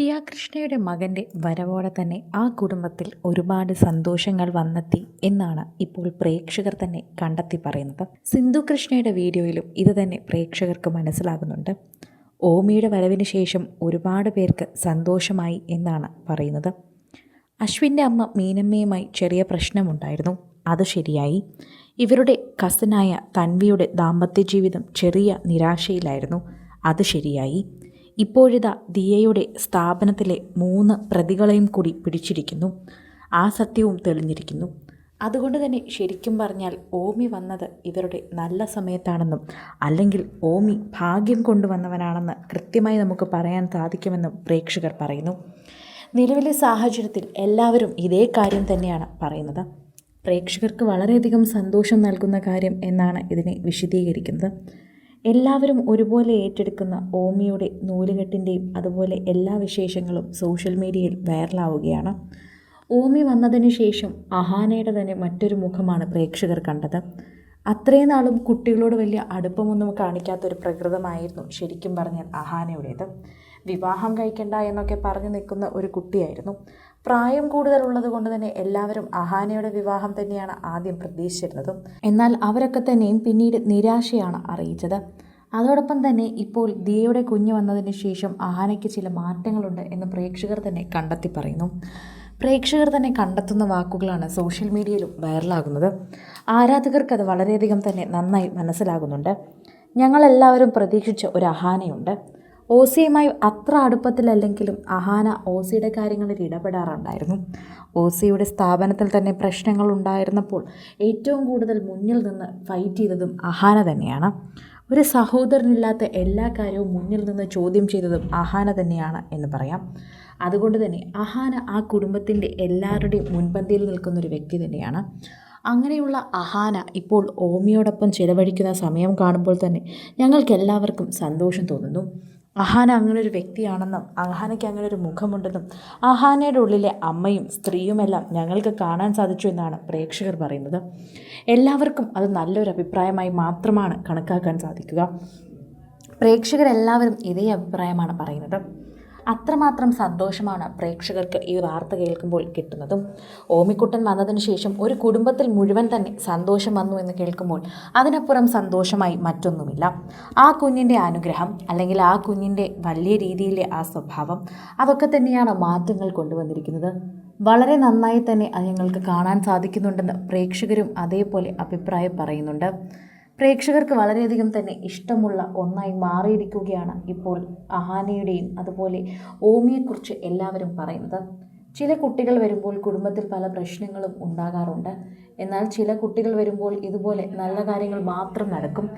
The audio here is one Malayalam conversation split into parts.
ദിയാകൃഷ്ണയുടെ മകന്റെ വരവോടെ തന്നെ ആ കുടുംബത്തിൽ ഒരുപാട് സന്തോഷങ്ങൾ വന്നെത്തി എന്നാണ് ഇപ്പോൾ പ്രേക്ഷകർ തന്നെ കണ്ടെത്തി പറയുന്നത്. സിന്ധു കൃഷ്ണയുടെ വീഡിയോയിലും ഇത് തന്നെ പ്രേക്ഷകർക്ക് മനസ്സിലാകുന്നുണ്ട്. ഓമിയുടെ വരവിന് ശേഷം ഒരുപാട് പേർക്ക് സന്തോഷമായി എന്നാണ് പറയുന്നത്. അശ്വിന്റെ അമ്മ മീനമ്മയുമായി ചെറിയ പ്രശ്നമുണ്ടായിരുന്നു. അത് ശരിയായി. ഇവരുടെ കസിനായ തൻവിയുടെ ദാമ്പത്യ ജീവിതം ചെറിയ നിരാശയിലായിരുന്നു. അത് ശരിയായി. ഇപ്പോഴിതാ ദിയയുടെ സ്ഥാപനത്തിലെ മൂന്ന് പ്രതികളെയും കൂടി പിടിച്ചിരിക്കുന്നു. ആ സത്യവും തെളിഞ്ഞിരിക്കുന്നു. അതുകൊണ്ട് തന്നെ ശരിക്കും പറഞ്ഞാൽ ഓമി വന്നത് ഇവരുടെ നല്ല സമയത്താണെന്നും അല്ലെങ്കിൽ ഓമി ഭാഗ്യം കൊണ്ടുവന്നവനാണെന്ന് കൃത്യമായി നമുക്ക് പറയാൻ സാധിക്കുമെന്നും പ്രേക്ഷകർ പറയുന്നു. നിലവിലെ സാഹചര്യത്തിൽ എല്ലാവരും ഇതേ കാര്യം തന്നെയാണ് പറയുന്നത്. പ്രേക്ഷകർക്ക് വളരെയധികം സന്തോഷം നൽകുന്ന കാര്യം എന്നാണ് ഇതിനെ വിശദീകരിക്കുന്നത്. എല്ലാവരും ഒരുപോലെ ഏറ്റെടുക്കുന്ന ഓമിയുടെ നൂലുകെട്ടിന്റെയും അതുപോലെ എല്ലാ വിശേഷങ്ങളും സോഷ്യൽ മീഡിയയിൽ വൈറലാവുകയാണ്. ഓമി വന്നതിന് ശേഷം അഹാനയുടെ തന്നെ മറ്റൊരു മുഖമാണ് പ്രേക്ഷകർ കണ്ടത്. അത്രയും നാളും കുട്ടികളോട് വലിയ അടുപ്പമൊന്നും കാണിക്കാത്തൊരു പ്രകൃതമായിരുന്നു ശരിക്കും പറഞ്ഞാൽ അഹാനയുടേത്. വിവാഹം കഴിക്കണ്ട എന്നൊക്കെ പറഞ്ഞു നിൽക്കുന്ന ഒരു കുട്ടിയായിരുന്നു. പ്രായം കൂടുതലുള്ളത് കൊണ്ട് തന്നെ എല്ലാവരും അഹാനയുടെ വിവാഹം തന്നെയാണ് ആദ്യം പ്രതീക്ഷിച്ചിരുന്നതും. എന്നാൽ അവരൊക്കെ തന്നെയും പിന്നീട് നിരാശയാണ് അറിയിച്ചത്. അതോടൊപ്പം തന്നെ ഇപ്പോൾ ദിയയുടെ കുഞ്ഞ് വന്നതിന് ശേഷം അഹാനയ്ക്ക് ചില മാറ്റങ്ങളുണ്ട് എന്ന് പ്രേക്ഷകർ തന്നെ കണ്ടെത്തി പറയുന്നു. പ്രേക്ഷകർ തന്നെ കണ്ടെത്തുന്ന വാക്കുകളാണ് സോഷ്യൽ മീഡിയയിലും വൈറലാകുന്നത്. ആരാധകർക്ക് അത് വളരെയധികം തന്നെ നന്നായി മനസ്സിലാകുന്നുണ്ട്. ഞങ്ങളെല്ലാവരും പ്രതീക്ഷിച്ച ഒരു അഹാനയുണ്ട്. ഓസിയുമായി അത്ര അടുപ്പത്തിലല്ലെങ്കിലും അഹാന ഓസിയുടെ കാര്യങ്ങളിൽ ഇടപെടാറുണ്ടായിരുന്നു. ഓസിയുടെ സ്ഥാപനത്തിൽ തന്നെ പ്രശ്നങ്ങൾ ഉണ്ടായിരുന്നപ്പോൾ ഏറ്റവും കൂടുതൽ മുന്നിൽ നിന്ന് ഫൈറ്റ് ചെയ്തതും അഹാന തന്നെയാണ്. ഒരു സഹോദരനില്ലാത്ത എല്ലാ കാര്യവും മുന്നിൽ നിന്ന് ചോദ്യം ചെയ്തതും അഹാന തന്നെയാണ് എന്ന് പറയാം. അതുകൊണ്ട് തന്നെ അഹാന ആ കുടുംബത്തിന്റെ എല്ലാവരുടെയും മുൻപന്തിയിൽ നിൽക്കുന്ന ഒരു വ്യക്തി തന്നെയാണ്. അങ്ങനെയുള്ള അഹാന ഇപ്പോൾ ഓമിയോടൊപ്പം ചിലവഴിക്കുന്ന സമയം കാണുമ്പോൾ തന്നെ ഞങ്ങൾക്കെല്ലാവർക്കും സന്തോഷം തോന്നുന്നു. അഹാന അങ്ങനെ ഒരു വ്യക്തിയാണെന്നും അഹാനയ്ക്ക് അങ്ങനെ ഒരു മുഖമുണ്ടെന്നും അഹാനയുടെ ഉള്ളിലെ അമ്മയും സ്ത്രീയുമെല്ലാം ഞങ്ങൾക്ക് കാണാൻ സാധിച്ചു എന്നാണ് പ്രേക്ഷകർ പറയുന്നത്. എല്ലാവർക്കും അത് നല്ലൊരു അഭിപ്രായമായി മാത്രമാണ് കണക്കാക്കാൻ സാധിക്കുക. പ്രേക്ഷകരെല്ലാവരും ഇതേ അഭിപ്രായമാണ് പറയുന്നത്. അത്രമാത്രം സന്തോഷമാണ് പ്രേക്ഷകർക്ക് ഈ വാർത്ത കേൾക്കുമ്പോൾ കിട്ടുന്നതും. ഓമിക്കുട്ടൻ വന്നതിന് ശേഷം ഒരു കുടുംബത്തിൽ മുഴുവൻ തന്നെ സന്തോഷം വന്നു എന്ന് കേൾക്കുമ്പോൾ അതിനപ്പുറം സന്തോഷമായി മറ്റൊന്നുമില്ല. ആ കുഞ്ഞിന്റെ അനുഗ്രഹം അല്ലെങ്കിൽ ആ കുഞ്ഞിന്റെ വലിയ രീതിയിലെ ആ സ്വഭാവം അതൊക്കെ തന്നെയാണ് മാറ്റങ്ങൾ കൊണ്ടുവന്നിരിക്കുന്നത്. വളരെ നന്നായി തന്നെ അത് ഞങ്ങൾക്ക് കാണാൻ സാധിക്കുന്നുണ്ടെന്ന് പ്രേക്ഷകരും അതേപോലെ അഭിപ്രായം പറയുന്നുണ്ട്. പ്രേക്ഷകർക്ക് വളരെയധികം തന്നെ ഇഷ്ടമുള്ള ഒന്നായി മാറിയിരിക്കുകയാണ് ഇപ്പോൾ അഹാനയുടെയും അതുപോലെ ഓമിയെക്കുറിച്ച് എല്ലാവരും പറയുന്നത്. ചില കുട്ടികൾ വരുമ്പോൾ കുടുംബത്തിൽ പല പ്രശ്നങ്ങളും ഉണ്ടാകാറുണ്ട്. എന്നാൽ ചില കുട്ടികൾ വരുമ്പോൾ ഇതുപോലെ നല്ല കാര്യങ്ങൾ മാത്രം നടക്കും.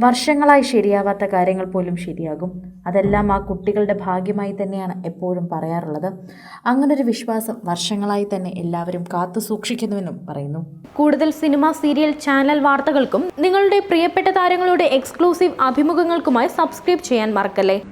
വർഷങ്ങളായി ശരിയാവാത്ത കാര്യങ്ങൾ പോലും ശരിയാകും. അതെല്ലാം ആ കുട്ടികളുടെ ഭാഗ്യമായി തന്നെയാണ് എപ്പോഴും പറയാറുള്ളത്. അങ്ങനൊരു വിശ്വാസം വർഷങ്ങളായി തന്നെ എല്ലാവരും കാത്തു സൂക്ഷിക്കുന്നുവെന്നും പറയുന്നു. കൂടുതൽ സിനിമ സീരിയൽ ചാനൽ വാർത്തകൾക്കും നിങ്ങളുടെ പ്രിയപ്പെട്ട താരങ്ങളുടെ എക്സ്ക്ലൂസീവ് അഭിമുഖങ്ങൾക്കുമായി സബ്സ്ക്രൈബ് ചെയ്യാൻ മറക്കല്ലേ?